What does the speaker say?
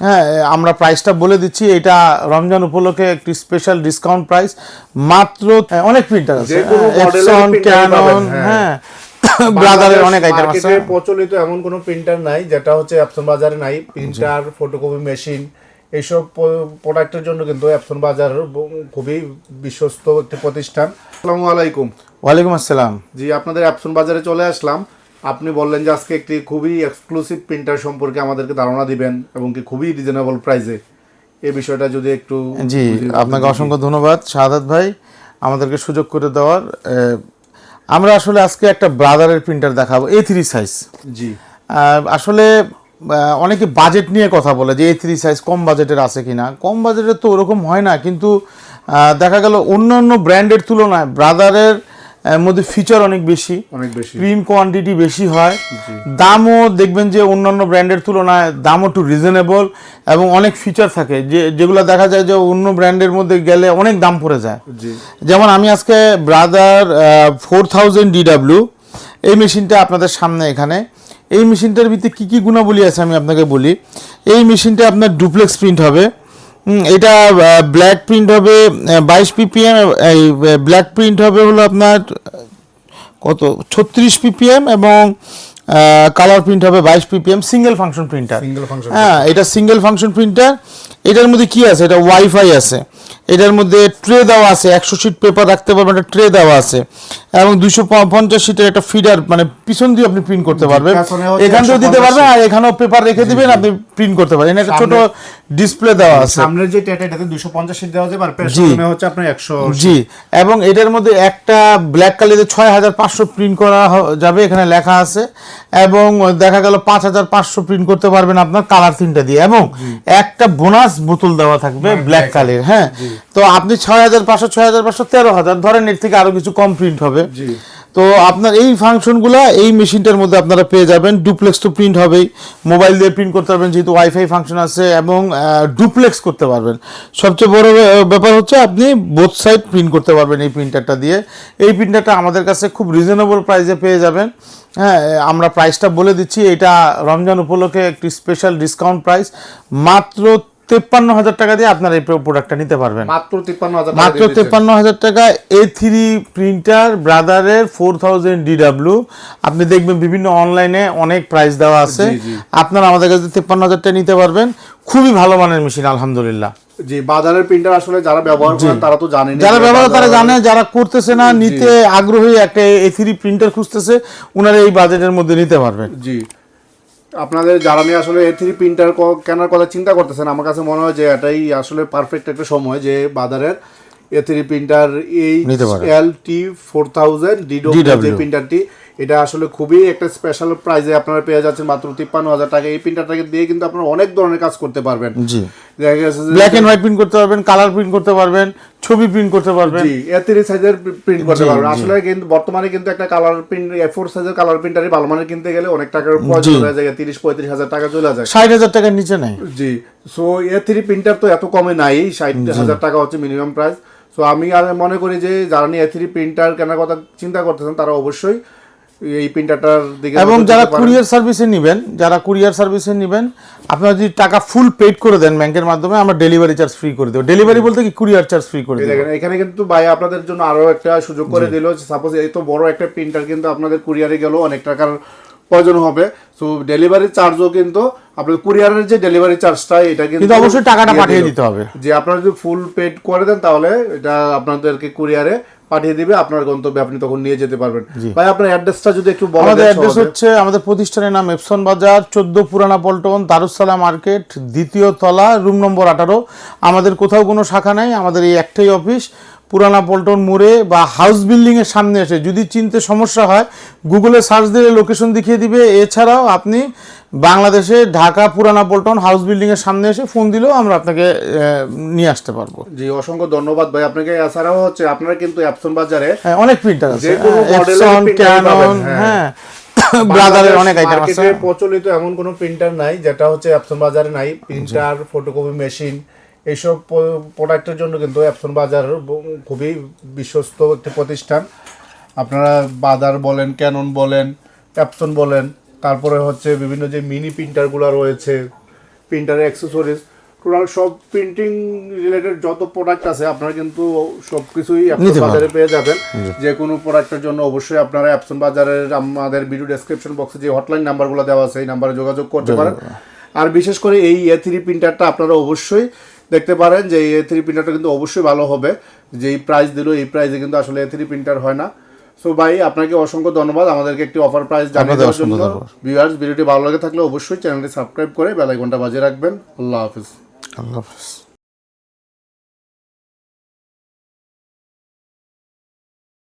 হ্যাঁ আমরা প্রাইসটা বলে দিচ্ছি। এটা রমজান উপলক্ষে একটি স্পেশাল ডিসকাউন্ট প্রাইস মাত্র অনেক প্রিন্টার আছে। হ্যাঁ, হ্যাঁ। হ্যাঁ। ব্রাদারের অনেক আইটেম আছে। প্রচলিত এমন কোনো প্রিন্টার নাই যেটা হচ্ছে অ্যাপসন বাজারে নাই। প্রিন্টার ফটোকপি মেশিন এইসব প্রোডাক্টের জন্য কিন্তু অ্যাপসন বাজার খুবই বিশ্বস্ত একটি প্রতিষ্ঠান। আসসালামু আলাইকুম। ওয়ালাইকুম আসসালাম। জি আপনাদের অ্যাপসন বাজারে চলে আসলাম। আপনি বললেন যে আজকে একটি খুবই এক্সক্লুসিভ প্রিন্টার সম্পর্কে আমাদেরকে ধারণা দিবেন এবং কি খুবই রিজনেবল প্রাইসে এই বিষয়টা যদি একটু জি আপনাকে অসংখ্য ধন্যবাদ। শাহাদাত ভাই আমাদেরকে সুযোগ করে দেওয়ার আমরা আসলে আজকে একটা ব্রাদারের প্রিন্টার দেখাবো এ থ্রি সাইজ জি। আসলে অনেকে বাজেট নিয়ে কথা বলে যে এ থ্রি সাইজ কম বাজেটের আছে কি না কম বাজেটের তো ওরকম হয় না কিন্তু দেখা গেল অন্য অন্য ব্র্যান্ডের তুলনায় ব্রাদারের মধ্যে ফিচার অনেক বেশি। অনেক বেশি। প্রিন্ট কোয়ান্টিটি বেশি হয়। দামও দেখবেন যে অন্যান্য ব্র্যান্ডের তুলনায় দামও একটু রিজনেবল এবং অনেক ফিচার থাকে। যে যেগুলো দেখা যায় যে অন্য ব্র্যান্ডের মধ্যে গেলে অনেক দাম পড়ে যায়। যেমন আমি আজকে ব্রাদার ফোর থাউজেন্ড ডিডাব্লিউ এই মেশিনটা আপনাদের সামনে এখানে। এই মেশিনটার ভিতরে কী কী গুণাবলী আছে আমি আপনাকে বলি। এই মেশিনটা আপনার ডুপ্লেক্স প্রিন্ট হবে। এটা ব্ল্যাক প্রিন্ট হবে বাইশ পিপিএম এই ব্ল্যাক প্রিন্ট হবে হলো আপনার কত ছত্রিশ পিপিএম এবং কালার প্রিন্ট হবে বাইশ পিপিএম সিঙ্গেল ফাংশন প্রিন্টার হ্যাঁ এটা সিঙ্গেল ফাংশন প্রিন্টার এটার মধ্যে কি আছে? এটা ওয়াইফাই আছে। এটার মধ্যে ট্রে দেওয়া আছে একশো শিট পেপার রাখতে পারবেন একটা ট্রে দেওয়া আছে। এবং দুশো পঞ্চাশ শিটের একটা ফিডার মানে পিছন দিয়ে আপনি প্রিন্ট করতে পারবেন। পেছনে হচ্ছে এখান থেকেও দিতে পারবেন আর এখানেও পেপার রেখে দিবেন আপনি প্রিন্ট করতে পারেন একটা ছোট ডিসপ্লে দেওয়া আছে। সামনের যে টেটা এটাতে দুশো পঞ্চাশ সিট দেওয়া যাবে আর পেছনে হচ্ছে আপনার একশো জি এবং এটার মধ্যে একটা ব্ল্যাক কালিতে হাজার পাঁচশো প্রিন্ট করা যাবে এখানে লেখা আছে। এবং দেখা গেল পাঁচ হাজার পাঁচশো প্রিন্ট করতে পারবেন আপনার কালার তিনটা দিয়ে। এবং একটা বোনাস বোতল দেওয়া থাকবে ব্ল্যাক কালের হ্যাঁ? তো আপনি ছয় হাজার পাঁচশো ছয় হাজার পাঁচশো তেরো হাজার ধরেন এর থেকে আরও কিছু কম প্রিন্ট হবে। জি। তো আপনার এই ফাংশনগুলো এই মেশিনটার মধ্যে আপনারা পেয়ে যাবেন। ডুপ্লেক্স তো প্রিন্ট হবেই। মোবাইল দিয়ে প্রিন্ট করতে পারবেন, যেহেতু ওয়াইফাই ফাংশন আছে এবং ডুপ্লেক্স করতে পারবেন। সবচেয়ে বড় ব্যাপার- হচ্ছে আপনি বোথ সাইড প্রিন্ট করতে পারবেন এই প্রিন্টারটা দিয়ে। এই প্রিন্টারটা আমাদের কাছে খুব রিজনেবল প্রাইসে পেয়ে যাবেন। হ্যাঁ আমরা প্রাইসটা বলে দিচ্ছি। এটা রমজান উপলক্ষে একটি স্পেশাল ডিসকাউন্ট প্রাইস মাত্র তেপ্পান্ন হাজার টাকা দিয়ে আপনার এই প্রোডাক্টটা নিতে পারবেন। মাত্র তিপ্পান্ন হাজার মাত্র তেপ্পান্ন হাজার টাকা এ থ্রি প্রিন্টার ব্রাদারের ফোর থাউজেন্ড ডিডাব্লিউ আপনি দেখবেন বিভিন্ন অনলাইনে অনেক প্রাইস দেওয়া আছে। আপনারা আমাদের কাছে তেপ্পান্ন হাজার টাকা নিতে পারবেন। খুবই ভালো মানের মেশিন আলহামদুলিল্লাহ। জি বাজারের প্রিন্টার আসলে যারা ব্যবহার করেন তারা তো জানেন যারা ব্যবহার তারা জানে যারা করতেছে না নিতে আগ্রহী একটা এ থ্রি প্রিন্টার খুঁজতেছে ওনারা এই বাজেটের মধ্যে নিতে পারবেন। জি। আপনাদের যারা নিয়ে আসলে এ থ্রি প্রিন্টার কেনার কথা চিন্তা করতেছেন আমার কাছে মনে হয় যে এটাই আসলে পারফেক্ট একটা সময় যে বাজারের এ থ্রি প্রিন্টার এই এল টি ফোর থাউজেন্ড যে DW প্রিন্টারটি এটা আসলে খুবই একটা স্পেশাল প্রাইজে আপনারা পেয়ে যাচ্ছেন মাত্র তিপ্পান্ন হাজার টাকা। এই প্রিন্টারটাকে দিয়ে কিন্তু আপনারা অনেক ধরনের কাজ করতে পারবেন। জি। দেখা গেছে ব্ল্যাক এন্ড হোয়াইট প্রিন্ট করতে পারবেন কালার প্রিন্ট করতে পারবেন ছবি প্রিন্ট করতে পারবেন। জি এ সাইজের প্রিন্ট করতে পারবেন। আসলে কিন্তু বর্তমানে কিন্তু একটা কালার প্রিন্ট এ ফোর সাইজের কালার প্রিন্টারই ভালো মানের কিনতে গেলে অনেক টাকার প্রয়োজন হয়ে যায়। তিরিশ পঁয়ত্রিশ হাজার টাকা চলে যায়। ষাট হাজার টাকার নিচে নেই। জি সো এ থ্রি প্রিন্টার তো এত কমে নাই। ষাট হাজার টাকা হচ্ছে মিনিমাম প্রাইস সো আমি আর মনে করি যে যারা নিয়ে এ থ্রি প্রিন্টার কেনার কথা চিন্তা করতেছেন তারা অবশ্যই এই প্রিন্টারটার দিকে এবং যারা কুরিয়ার সার্ভিসে নেবেন যারা কুরিয়ার সার্ভিসে নেবেন আপনারা যদি টাকা ফুল পেড করে দেন ব্যাংকের মাধ্যমে আমরা ডেলিভারি চার্জ ফ্রি করে দেবো। ডেলিভারি বলতে কি কুরিয়ার চার্জ ফ্রি করে দেবো? দেখেন এখানে কিন্তু ভাই আপনাদের জন্য আরও একটা সুযোগ করে দিল সাপোজ এই তো বড় একটা প্রিন্টার কিন্তু আপনাদের কুরিয়ারে গেলেও অনেক টাকার প্রয়োজন হবে। সো ডেলিভারি চার্জও কিন্তু আপনাদের কুরিয়ারের যে ডেলিভারি চার্জটা এটা কিন্তু অবশ্যই টাকাটা পাঠিয়ে দিতে হবে। যে আপনারা যদি ফুল পেড করে দেন তাহলে এটা আপনাদেরকে কুরিয়ারে পাঠিয়ে দিবে আপনার গন্তব্যে আপনি তখন নিয়ে যেতে পারবেন। ভাই আপনার অ্যাড্রেসটা যদি একটু বলেন আমাদের অ্যাড্রেস হচ্ছে আমাদের প্রতিষ্ঠানের নাম এপসন বাজার চোদ্দ পুরানা পল্টন দারুসালা মার্কেট দ্বিতীয় তলা রুম নম্বর আঠারো। আমাদের কোথাও কোনো শাখা নাই আমাদের এই একটাই অফিস। পুরানা পল্টন মোড়ে বা হাউস বিল্ডিং এর সামনে এসে যদি চিনতে সমস্যা হয় গুগলে সার্চ দিলে লোকেশন দেখিয়ে দিবে। এছাড়াও আপনি বাংলাদেশে ঢাকা পুরানা পল্টন হাউস বিল্ডিং এর সামনে এসে ফোন দিলেও আমরা আপনাকে নিয়ে আসতে পারব। জি অসংখ্য ধন্যবাদ ভাই। আপনাকে এছাড়াও হচ্ছে আপনারা কিন্তু অ্যাপসন বাজারে হ্যাঁ, অনেক প্রিন্টার আছে। ক্যানন হ্যাঁ। হ্যাঁ। ব্রাদারের অনেক আইটেম আছে। প্রচলিত এমন কোনো প্রিন্টার নাই যেটা হচ্ছে অ্যাপসন বাজারে নাই। প্রিন্টার ফটোকপি মেশিন এইসব প্রোডাক্টের জন্য কিন্তু অ্যাপসন বাজার খুবই বিশ্বস্ত একটি প্রতিষ্ঠান। আপনারা বাজার বলেন ক্যানন বলেন অ্যাপসন বলেন তারপরে হচ্ছে বিভিন্ন যে মিনি প্রিন্টারগুলো রয়েছে প্রিন্টারের অ্যাক্সেসরিজ টোটাল সব প্রিন্টিং রিলেটেড যত প্রোডাক্ট আছে আপনারা কিন্তু সব কিছুই অ্যাপসন বাজারে পেয়ে যাবেন। যে কোনো প্রোডাক্টের জন্য অবশ্যই আপনারা অ্যাপসন বাজারের আমাদের ভিডিও ডেসক্রিপশন বক্সে যে হটলাইন নাম্বারগুলো দেওয়া আছে এই নাম্বারে যোগাযোগ করতে পারেন। আর বিশেষ করে এই এ থ্রি প্রিন্টারটা আপনারা অবশ্যই দেখতে পারেন যে এ থ্রি প্রিন্টারটা কিন্তু অবশ্যই ভালো হবে। যে এই প্রাইস দিল এই প্রাইসে কিন্তু আসলে এ থ্রি প্রিন্টার হয় না। সো ভাই আপনাকে অসংখ্য ধন্যবাদ। আমাদেরকে একটি অফার প্রাইস জানিয়ে দেওয়ার জন্য। ভিউয়ার্স ভিডিওটি ভালো লাগে থাকলে অবশ্যই চ্যানেলটি সাবস্ক্রাইব করে বেল আইকনটা বাজিয়ে রাখবেন। আল্লাহ হাফিজ। আল্লাহ হাফেজ।